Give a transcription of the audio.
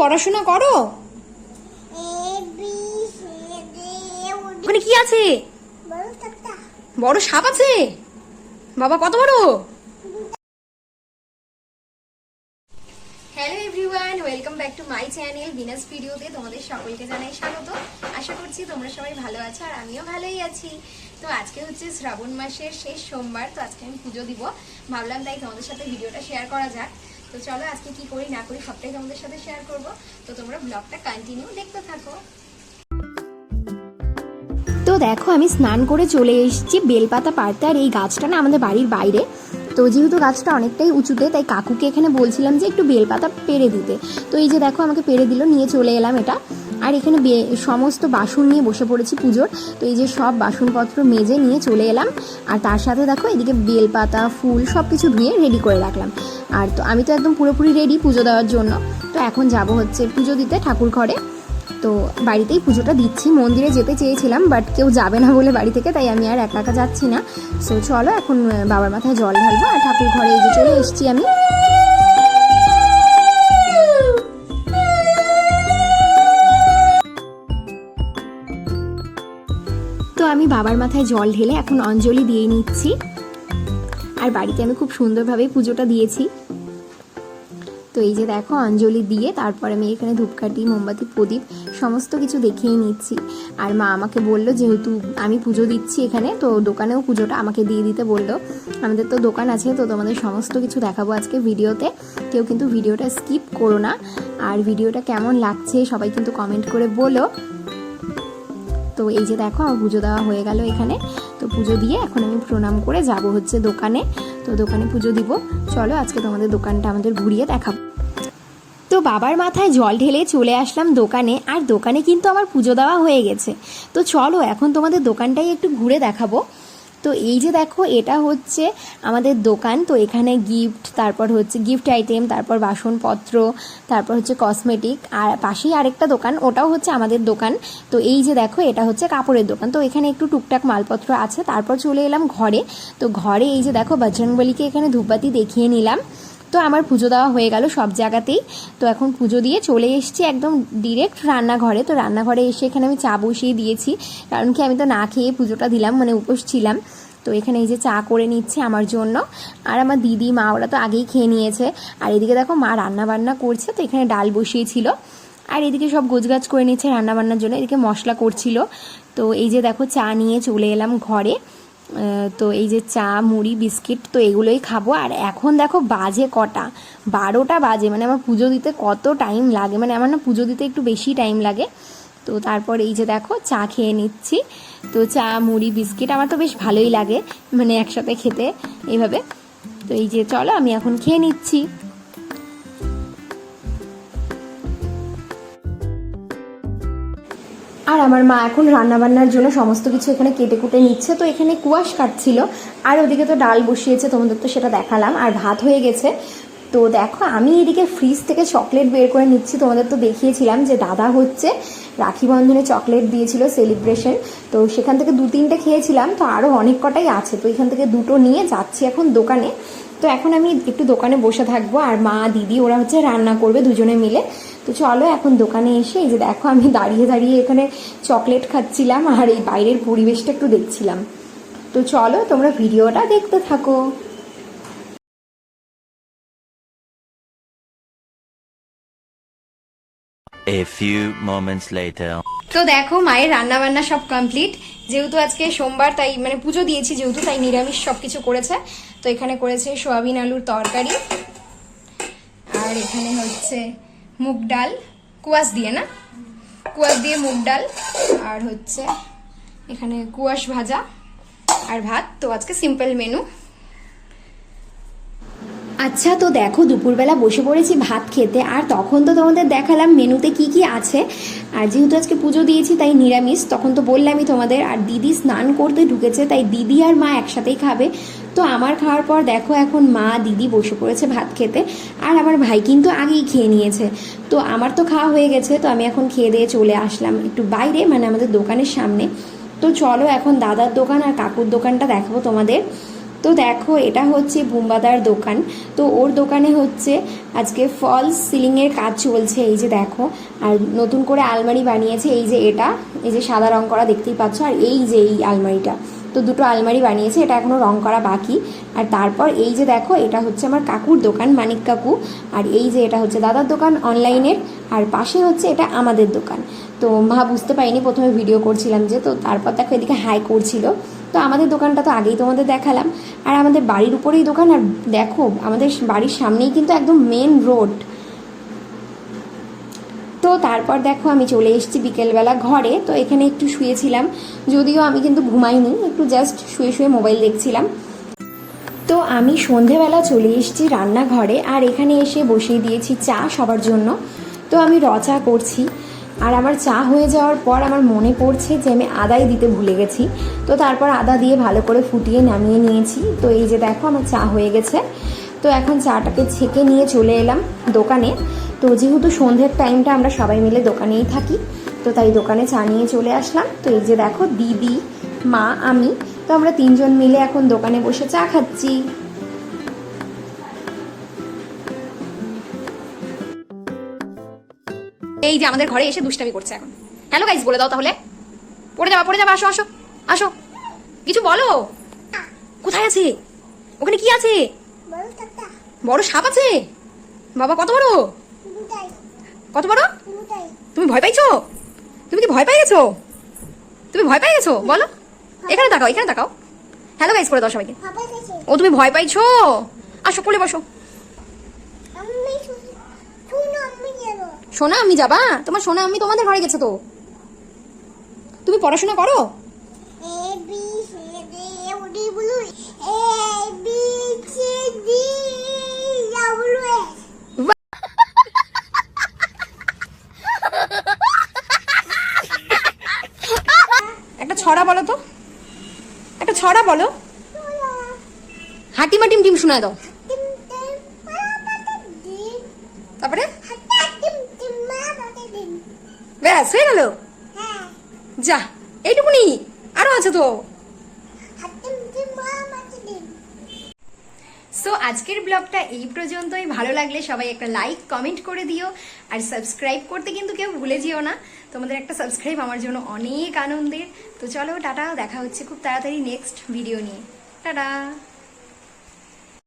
পড়াশোনা করো? ওখানে কি আছে? বড় সাপ আছে? বাবা, কত বড়? Hello everyone welcome back to my channel Binas ভিডিওতে তোমাদের সকলকে জানাই স্বাগত। আশা করছি তোমরা সবাই ভালো আছো আর আমিও ভালোই আছি। তো আজকে হচ্ছে শ্রাবণ মাসের শেষ সোমবার, তো আজকে আমি পুজো দিব। ভাবলাম তাই তোমাদের সাথে ভিডিওটা শেয়ার করা যাক। তো চলো আজকে কি করি না করি সবটাই তোমাদের সাথে শেয়ার করব। তো তোমরা ব্লগটা কন্টিনিউ দেখতে থাকো। তো দেখো, আমি স্নান করে চলে এসেছি বেলপাতা পাড়তে। আর এই গাছটা না আমাদের বাড়ির বাইরে। তো যেহেতু গাছটা অনেকটাই উঁচুতে, তাই কাকুকে এখানে বলছিলাম যে একটু বেলপাতা পেরে দিতে। তো এই যে দেখো, আমাকে পেরে দিল, নিয়ে চলে এলাম এটা। আর এখানে সমস্ত বাসন নিয়ে বসে পড়েছি পুজোর। তো এই যে সব বাসনপত্র মেজে নিয়ে চলে এলাম। আর তার সাথে দেখো, এদিকে বেলপাতা, ফুল সব কিছু ধুয়ে রেডি করে রাখলাম। আর তো আমি তো একদম পুরোপুরি রেডি পুজো দেওয়ার জন্য। তো এখন যাব হচ্ছে পুজো দিতে ঠাকুর ঘরে। তো বাড়িতেই পুজোটা দিচ্ছি। মন্দিরে যেতে চেয়েছিলাম বাট কেউ যাবে না বলে বাড়ি থেকে, তাই আমি আর একা একা যাচ্ছি না। সো চলো, এখন বাবার মাথায় জল ঢালবো আর ঠাকুর ঘরে এই যে চলে এসেছি আমি। তো আমি বাবার মাথায় জল ঢেলে এখন অঞ্জলি দিয়ে নিচ্ছি। আর বাড়িতে আমি খুব সুন্দরভাবে পুজোটা দিয়েছি। এই যে দেখো অঞ্জলি দিয়ে তারপরে আমি এখানে ধূপকাঠি, মোমবাতি, প্রদীপ সমস্ত কিছু দেখিয়ে নিচ্ছি। আর মা আমাকে বলল যেহেতু আমি পুজো দিচ্ছি এখানে, তো দোকানেও পুজোটা আমাকে দিয়ে দিতে বলল। আমাদের তো দোকান আছে, তো তোমাদের সমস্ত কিছু দেখাবো আজকে ভিডিওতে। কেউ কিন্তু ভিডিওটা স্কিপ করো না। আর ভিডিওটা কেমন লাগছে সবাই কিন্তু কমেন্ট করে বলো। তো এই যে দেখো, আমার পুজো দেওয়া হয়ে গেল এখানে। তো পুজো দিয়ে এখন আমি প্রণাম করে যাব হচ্ছে দোকানে। তো দোকানে পুজো দিব। চলো আজকে তোমাদের দোকানটা আমাদের ঘুরিয়ে দেখাবো। তো বাবার মাথায় জল ঢেলে চলে আসলাম দোকানে, আর দোকানে কিন্তু আমার পুজো দেওয়া হয়ে গেছে। তো চলো, এখন তোমাদের দোকানটাই একটু ঘুরে দেখাবো। তো এই যে দেখো, এটা হচ্ছে আমাদের দোকান। তো এখানে গিফট তারপর হচ্ছে গিফট আইটেম তারপর বাসনপত্র, তারপর হচ্ছে কসমেটিক আর পাশেই আরেকটা দোকান, ওটাও হচ্ছে আমাদের দোকান। তো এই যে দেখো, এটা হচ্ছে কাপড়ের দোকান। তো এখানে একটু টুকটাক মালপত্র আছে, তারপর চলে এলাম ঘরে। তো ঘরে এই যে দেখো, বজরংবলীকে এখানে ধূপবাতি দেখিয়ে নিলাম। তো আমার পুজো দেওয়া হয়ে গেল সব জায়গাতেই। তো এখন পুজো দিয়ে চলে এসেছি একদম ডিরেক্ট রান্নাঘরে। তো রান্নাঘরে এসে এখানে আমি চা বসিয়ে দিয়েছি। কারণ কি আমি তো না খেয়ে পুজোটা দিলাম মানে উপোস ছিলাম। তো এখানে এই যে চা করে নিচ্ছে আমার জন্য। আর আমার দিদি, মা, ওরা তো আগেই খেয়ে নিয়েছে। আর এদিকে দেখো মা রান্না বান্না করছে, তো এখানে ডাল বসিয়েছিল। আর এদিকে সব গোছগাছ করে নিচ্ছে রান্নাবান্নার জন্য, এদিকে মশলা করছিল। তো এই যে দেখো চা নিয়ে চলে এলাম ঘরে। তো এই যে চা, মুড়ি, বিস্কিট, তো এগুলোই খাব। আর এখন দেখো বাজে কটা? বারোটা বাজে মানে আমার পুজো দিতে কত টাইম লাগে? মানে আমার না পুজো দিতে একটু বেশি টাইম লাগে। তো তারপর এই যে দেখো, চা খেয়ে নিচ্ছি। তো চা, মুড়ি, বিস্কিট আমার তো বেশ ভালোই লাগে মানে একসাথে খেতে এইভাবে। তো এই যে চলো, আমি এখন খেয়ে নিচ্ছি। আর আমার মা এখন রান্না বান্নার জন্য সমস্ত কিছু এখানে কেটে কুটে নিচ্ছে। তো এখানে কুয়াশ কাটছিল। আর ওদিকে তো ডাল বসিয়েছে, তোমাদের তো সেটা দেখালাম। আর ভাত হয়ে গেছে। তো দেখো, আমি এদিকে ফ্রিজ থেকে চকলেট বের করে নিচ্ছি। তোমাদের তো দেখিয়েছিলাম যে দাদা হচ্ছে রাখি বন্ধনে চকলেট দিয়েছিল সেলিব্রেশন তো সেখান থেকে দু তিনটে খেয়েছিলাম। তো আরও অনেক কটাই আছে। তো এখান থেকে দুটো নিয়ে যাচ্ছি এখন দোকানে। তো এখন আমি একটু দোকানে বসে থাকব আর মা, দিদি ওরা হচ্ছে রান্না করবে দুজনে মিলে। তো চলো এখন দোকানে এসে এই যে দেখো আমি দাঁড়িয়ে দাঁড়িয়ে এখানে চকলেট খাচ্ছিলাম আর এই বাইরের পরিবেশটা একটু দেখছিলাম। তো চলো তোমরা ভিডিওটা দেখতে থাকো। A few moments later. তো দেখো, মায়ের রান্না বান্না সব কমপ্লিট যেহেতু আজকে সোমবার, তাই মানে পুজো দিয়েছি যেহেতু, তাই নিরামিষ সব কিছু করেছে। তো এখানে করেছে সোয়াবিন আলুর তরকারি। আর এখানে হচ্ছে মুগ ডাল, কুয়াশ দিয়ে না? কুয়াশ দিয়ে মুগ ডাল। আর হচ্ছে এখানে কুয়াশ ভাজা আর ভাত। তো আজকে সিম্পল মেনু আচ্ছা তো দেখো, দুপুরবেলা বসে পড়েছি ভাত খেতে, আর তখন তো তোমাদের দেখালাম মেনুতে কি কি আছে। আর যেহেতু আজকে পুজো দিয়েছি, তাই নিরামিষ, তখন তো বললামই তোমাদের, আর দিদি স্নান করতে ঢুকেছে, তাই দিদি আর মা একসাথেই খাবে। তো আমার খাওয়ার পর দেখো, এখন মা, দিদি বসে পড়েছে ভাত খেতে, আর আমার ভাই কিন্তু আগেই খেয়ে নিয়েছে। তো আমার তো খাওয়া হয়ে গেছে, তো আমি এখন খেয়ে দিয়ে চলে আসলাম একটু বাইরে মানে আমাদের দোকানের সামনে। তো চলো, এখন দাদার দোকান আর কাকুর দোকানটা দেখাবো তোমাদের। তো দেখো, এটা হচ্ছে বুম্বাদার দোকান। তো ওর দোকানে হচ্ছে আজকে ফলস সিলিংয়ের কাজ চলছে, এই যে দেখো। আর নতুন করে আলমারি বানিয়েছে, এই যে এটা, এই যে সাদা রং করা দেখতেই পাচ্ছ, আর এই যে এই আলমারিটা। তো দুটো আলমারি বানিয়েছে, এটা এখনও রং করা বাকি। আর তারপর এই যে দেখো, এটা হচ্ছে আমার কাকুর দোকান, মানিক কাকু। আর এই যে এটা হচ্ছে দাদার দোকান অনলাইনের, আর পাশে হচ্ছে এটা আমাদের দোকান। তো মা বুঝতে পারিনি, প্রথমে ভিডিও করছিলাম যে, তো তারপর দেখো এদিকে হাই করছিল। তো আমাদের দোকানটা তো আগেই তোমাদের দেখালাম। আর আমাদের বাড়ির উপরেই দোকান, আর দেখো, আমাদের বাড়ির সামনেই কিন্তু একদম মেন রোড তো তারপর দেখো, আমি চলে এসেছি বিকেলবেলা ঘরে, তো এখানে একটু শুয়েছিলাম। যদিও আমি কিন্তু ঘুমাইনি, একটু জাস্ট শুয়ে শুয়ে মোবাইল দেখছিলাম। তো আমি সন্ধেবেলা চলে এসেছি রান্নাঘরে, আর এখানে এসে বসিয়ে দিয়েছি চা সবার জন্য। তো আমি রচা করছি। আর আমার চা হয়ে যাওয়ার পর আমার মনে পড়ছে যে আমি আদাই দিতে ভুলে গেছি। তো তারপর আদা দিয়ে ভালো করে ফুটিয়ে নামিয়ে নিয়েছি। তো এই যে দেখো আমার চা হয়ে গেছে। তো এখন চাটাকে ছেঁকে নিয়ে চলে এলাম দোকানে। তো যেহেতু সন্ধ্যের টাইমটা আমরা সবাই মিলে দোকানেই থাকি, তো তাই দোকানে চা নিয়ে চলে আসলাম। তো এই যে দেখো দিদি, মা, আমি। তো আমরা তিনজন মিলে এখন দোকানে বসে চা খাচ্ছি। এই যে আমাদের ঘরে এসে দুষ্টামি করছে এখন। হ্যালো গাইজ বলে দাও তাহলে। পড়ে যাবা পড়ে যাবা, আসো আসো আসো। কিছু বলো? কোথায় আছে? ওখানে কি আছে? বড় সাপ আছে? বাবা, কত বড়? কত বড়? তুমি ভয় পাইছো? তুমি কি ভয় পেয়ে গেছো? তুমি ভয় পেয়ে গেছো? বলো। এখানে তাকাও এখানে তাকাও। হ্যালো গাইজ করে দাও সবাইকে। ও, তুমি ভয় পাইছো? আসো, কোলে বসো। সোনা, আমি যাবা? তোমার সোনা, আমি তোমাদের ঘরে গেছে তো। তুমি পড়াশোনা করো? একটা ছড়া বলো তো। একটা ছড়া বলো। হাঁটি মাটিম টিম শোনায় দাও। ব্যাস হয়ে গেল? যা এইটুকুনি। আরও আছে তো। সো আজকের ব্লগটা এই পর্যন্তই। ভালো লাগলে সবাই একটা লাইক কমেন্ট করে দিও। আর সাবস্ক্রাইব করতে কিন্তু কেউ ভুলে যেও না। তোমাদের একটা সাবস্ক্রাইব আমার জন্য অনেক আনন্দের। তো চলো টাটা। দেখা হচ্ছে খুব তাড়াতাড়ি নেক্সট ভিডিও নিয়ে। টাটা।